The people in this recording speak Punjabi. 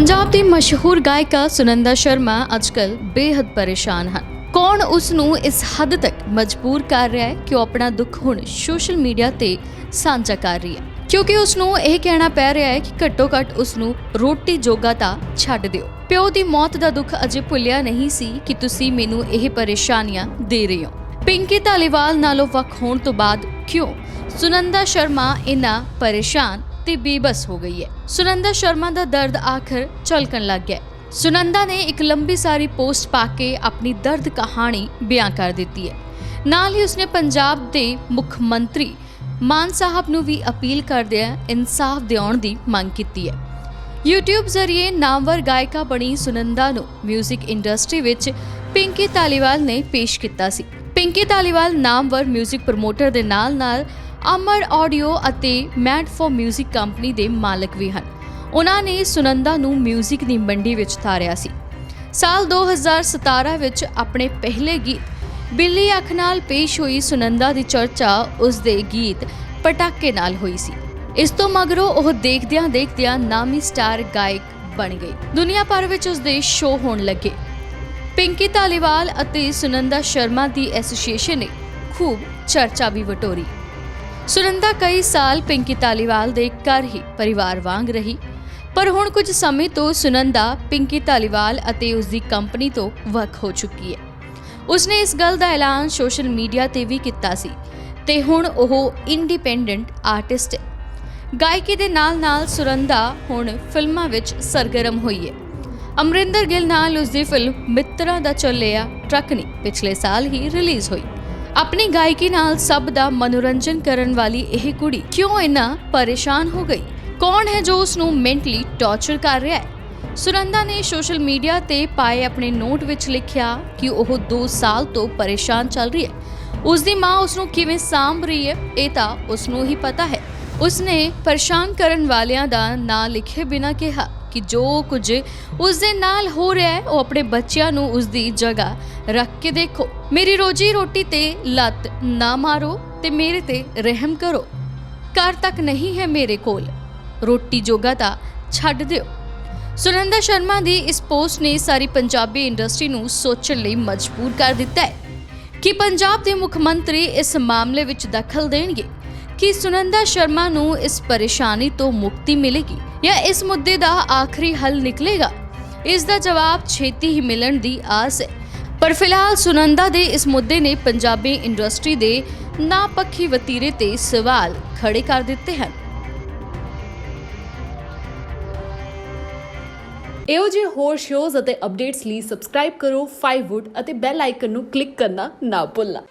ਪੰਜਾਬ ਦੀ ਮਸ਼ਹੂਰ ਗਾਇਕਾ ਸੁਨੰਦਾ ਸ਼ਰਮਾ ਅੱਜਕੱਲ ਬੇहद ਪਰੇਸ਼ਾਨ ਹਨ। ਕੌਣ ਉਸ ਨੂੰ ਇਸ ਹੱਦ ਤੱਕ ਮਜਬੂਰ ਕਰ ਰਿਹਾ ਹੈ ਕਿ ਉਹ ਆਪਣਾ ਦੁੱਖ ਹੁਣ ਸੋਸ਼ਲ ਮੀਡੀਆ ਤੇ ਸਾਂਝਾ ਕਰ ਰਹੀ ਹੈ? ਕਿਉਂਕਿ ਉਸ ਨੂੰ ਇਹ ਕਹਿਣਾ ਪੈ ਰਿਹਾ ਹੈ ਕਿ ਘੱਟੋ ਘੱਟ ਉਸ ਨੂੰ ਰੋਟੀ ਜੋਗਾ ਤਾਂ ਛੱਡ ਦਿਓ। ਪਿਓ ਦੀ ਮੌਤ ਦਾ ਦੁੱਖ ਅਜੇ ਭੁੱਲਿਆ ਨਹੀਂ ਸੀ ਕਿ ਤੁਸੀਂ ਮੈਨੂੰ ਇਹ ਪਰੇਸ਼ਾਨੀਆਂ ਦੇ ਰਹੇ ਹੋ। ਪਿੰਕੀ ਧਾਲੀਵਾਲ ਨਾਲੋਂ ਵੱਖ ਹੋਣ ਤੋਂ ਬਾਅਦ ਕਿਉਂ? ਸੁਨੰਦਾ ਸ਼ਰਮਾ ਇਨਾ ਪਰੇਸ਼ਾਨ ਤੇ ਬੇਬਸ ਹੋ ਗਈ ਹੈ ਸੁਨੰਦਾ ਸ਼ਰਮਾ ਦਾ ਦਰਦ ਆਖਰ ਝਲਕਣ ਲੱਗ ਗਿਆ ਹੈ। ਸੁਨੰਦਾ ਨੇ ਇੱਕ ਲੰਬੀ ਸਾਰੀ ਪੋਸਟ ਪਾ ਕੇ ਆਪਣੀ ਦਰਦ ਕਹਾਣੀ ਬਿਆਨ ਕਰ ਦਿੱਤੀ ਹੈ ਨਾਲ ਹੀ ਉਸਨੇ ਪੰਜਾਬ ਦੇ ਮੁੱਖ ਮੰਤਰੀ ਮਾਨ ਸਾਹਿਬ ਨੂੰ ਵੀ ਅਪੀਲ ਕਰਦਿਆਂ ਇਨਸਾਫ ਦਿਵਾਉਣ ਦੀ ਮੰਗ ਕੀਤੀ ਹੈ YouTube ਜ਼ਰੀਏ ਨਾਮਵਰ ਗਾਇਕਾ ਬਣੀ ਸੁਨੰਦਾ ਨੂੰ 뮤직 ਇੰਡਸਟਰੀ ਵਿੱਚ ਪਿੰਕੀ ਧਾਲੀਵਾਲ ਨੇ ਪੇਸ਼ ਕੀਤਾ ਸੀ ਪਿੰਕੀ ਧਾਲੀਵਾਲ ਨਾਮਵਰ 뮤직 ਪ੍ਰਮੋਟਰ ਦੇ ਨਾਲ-ਨਾਲ ਅਮਰ ਆਡੀਓ ਅਤੇ ਮੈਡ ਫੋਰ 뮤직 ਕੰਪਨੀ ਦੇ ਮਾਲਕ ਵੀ ਹਨ। ਉਹਨਾਂ ਨੇ ਸੁਨੰਦਾ ਨੂੰ 뮤직 ਦੀ ਮੰਡੀ ਵਿੱਚ ਤਾਰਿਆ ਸੀ। ਸਾਲ 2017 ਵਿੱਚ ਆਪਣੇ ਪਹਿਲੇ ਗੀਤ ਬਿੱਲੀ ਅੱਖ ਨਾਲ ਪੇਸ਼ ਹੋਈ ਸੁਨੰਦਾ ਦੀ ਚਰਚਾ ਉਸ ਦੇ ਗੀਤ ਪਟਾਕੇ ਨਾਲ ਹੋਈ ਸੀ। ਇਸ ਤੋਂ ਮਗਰੋਂ ਉਹ ਦੇਖਦਿਆਂ ਦੇਖਦਿਆਂ ਨਾਮੀ ਸਟਾਰ ਗਾਇਕ ਬਣ ਗਏ। ਦੁਨੀਆ ਭਰ ਵਿੱਚ ਉਸ ਦੇ ਸ਼ੋਅ ਹੋਣ ਲੱਗੇ। ਪਿੰਕੀ ਧਾਲੀਵਾਲ ਅਤੇ ਸੁਨੰਦਾ ਸ਼ਰਮਾ ਦੀ ਐਸੋਸੀਏਸ਼ਨ ਨੇ ਖੂਬ ਚਰਚਾ ਵੀ ਵਟੋਰੀ। ਸੁਨੰਦਾ ਕਈ ਸਾਲ ਪਿੰਕੀ ਧਾਲੀਵਾਲ ਦੇ ਘਰ ਹੀ ਪਰਿਵਾਰ ਵਾਂਗ ਰਹੀ। ਪਰ ਹੁਣ ਕੁਝ ਸਮੇਂ ਤੋਂ ਸੁਨੰਦਾ ਪਿੰਕੀ ਧਾਲੀਵਾਲ ਅਤੇ ਉਸ ਦੀ ਕੰਪਨੀ ਤੋਂ ਵੱਖ ਹੋ ਚੁੱਕੀ ਹੈ। ਉਸਨੇ ਇਸ ਗੱਲ ਦਾ ਐਲਾਨ ਸੋਸ਼ਲ ਮੀਡੀਆ ਤੇ ਵੀ ਕੀਤਾ ਸੀ ਤੇ ਹੁਣ ਉਹ ਇੰਡੀਪੈਂਡੈਂਟ ਆਰਟਿਸਟ ਹੈ। ਗਾਇਕੀ ਦੇ ਨਾਲ-ਨਾਲ ਸੁਰੰਦਾ ਹੁਣ ਫਿਲਮਾਂ ਵਿੱਚ ਸਰਗਰਮ ਹੋਈ ਹੈ। ਅਮਰਿੰਦਰ ਗਿੱਲ ਨਾਲ ਉਸ ਦੀ ਫਿਲਮ ਮਿੱਤਰਾਂ ਦਾ ਚੱਲਿਆ ਟਰੱਕ ਟਰੱਕਨੀ ਪਿਛਲੇ ਸਾਲ ਹੀ ਰਿਲੀਜ਼ ਹੋਈ। ਆਪਣੀ ਗਾਇਕੀ ਨਾਲ ਸਭ ਦਾ ਮਨੋਰੰਜਨ ਕਰਨ ਵਾਲੀ ਇਹ ਕੁੜੀ ਕਿਉਂ ਇੰਨਾ ਪਰੇਸ਼ਾਨ ਹੋ ਗਈ? ਕੌਣ ਹੈ ਜੋ ਉਸ ਨੂੰ ਮੈਂਟਲੀ ਟੌਰਚਰ ਕਰ ਰਿਹਾ ਹੈ? ਸੁਨੰਦਾ ਨੇ ਸੋਸ਼ਲ ਮੀਡੀਆ ਤੇ ਪਾਏ ਆਪਣੇ ਨੋਟ ਵਿੱਚ ਲਿਖਿਆ ਕਿ ਉਹ 2 ਸਾਲ ਤੋਂ ਪਰੇਸ਼ਾਨ ਚੱਲ ਰਹੀ ਹੈ। ਉਸ ਦੀ ਮਾਂ ਉਸ ਨੂੰ ਕਿਵੇਂ ਸਾਂਭ ਰਹੀ ਹੈ, ਇਹ ਤਾਂ ਉਸ ਨੂੰ ਹੀ ਪਤਾ ਹੈ। ਉਸਨੇ ਪਰੇਸ਼ਾਨ ਕਰਨ ਵਾਲਿਆਂ ਦਾ ਨਾਂ ਲਿਖੇ ਬਿਨਾਂ ਕਿਹਾ। ਕਿ ਜੋ ਕੁਝ ਉਸ ਦੇ ਨਾਲ ਹੋ ਰਿਹਾ ਹੈ, ਉਹ ਆਪਣੇ ਬੱਚਿਆਂ ਨੂੰ ਉਸ ਦੀ ਜਗ੍ਹਾ ਰੱਖ ਕੇ ਦੇਖੋ। ਮੇਰੀ ਰੋਜੀ ਰੋਟੀ ਤੇ ਲੱਤ ਨਾ ਮਾਰੋ ਤੇ ਮੇਰੇ ਤੇ ਰਹਿਮ ਕਰੋ। ਘਰ ਤੱਕ ਨਹੀਂ ਹੈ ਮੇਰੇ ਕੋਲ। ਰੋਟੀ ਜੋਗਾ ਤਾਂ ਛੱਡ ਦਿਓ। ਸੁਨੰਦਾ ਸ਼ਰਮਾ ਦੀ ਇਸ ਪੋਸਟ ਨੇ ਸਾਰੀ ਪੰਜਾਬੀ ਇੰਡਸਟਰੀ ਨੂੰ ਸੋਚਣ ਲਈ ਮਜਬੂਰ ਕਰ ਦਿੱਤਾ ਹੈ ਕਿ ਪੰਜਾਬ ਦੇ ਮੁੱਖ ਮੰਤਰੀ ਇਸ ਮਾਮਲੇ ਵਿੱਚ ਦਖਲ ਦੇਣਗੇ, ਕਿ ਸੁਨੰਦਾ ਸ਼ਰਮਾ ਨੂੰ ਇਸ ਪਰੇਸ਼ਾਨੀ ਤੋਂ ਮੁਕਤੀ ਮਿਲੇਗੀ। ਜਾਂ ਇਸ ਮੁੱਦੇ ਦਾ ਆਖਰੀ ਹੱਲ ਨਿਕਲੇਗਾ? ਇਸ ਦਾ ਜਵਾਬ ਛੇਤੀ ਹੀ ਮਿਲਣ ਦੀ ਆਸ ਹੈ। ਪਰ ਫਿਲਹਾਲ ਸੁਨੰਦਾ ਦੇ ਇਸ ਮੁੱਦੇ ਨੇ ਪੰਜਾਬੀ ਇੰਡਸਟਰੀ ਦੇ ਨਾਪੱਖੀ ਵਤੀਰੇ ਤੇ ਸਵਾਲ ਖੜੇ ਕਰ ਦਿੱਤੇ ਹਨ। ਇਹੋ ਜਿਹੇ ਹੋਰ ਸ਼ੋਜ਼ ਅਤੇ ਅਪਡੇਟਸ ਲਈ ਸਬਸਕ੍ਰਾਈਬ ਕਰੋ 5wood ਅਤੇ ਬੈਲ ਆਈਕਨ ਨੂੰ ਕਲਿੱਕ ਕਰਨਾ ਨਾ ਭੁੱਲਣਾ।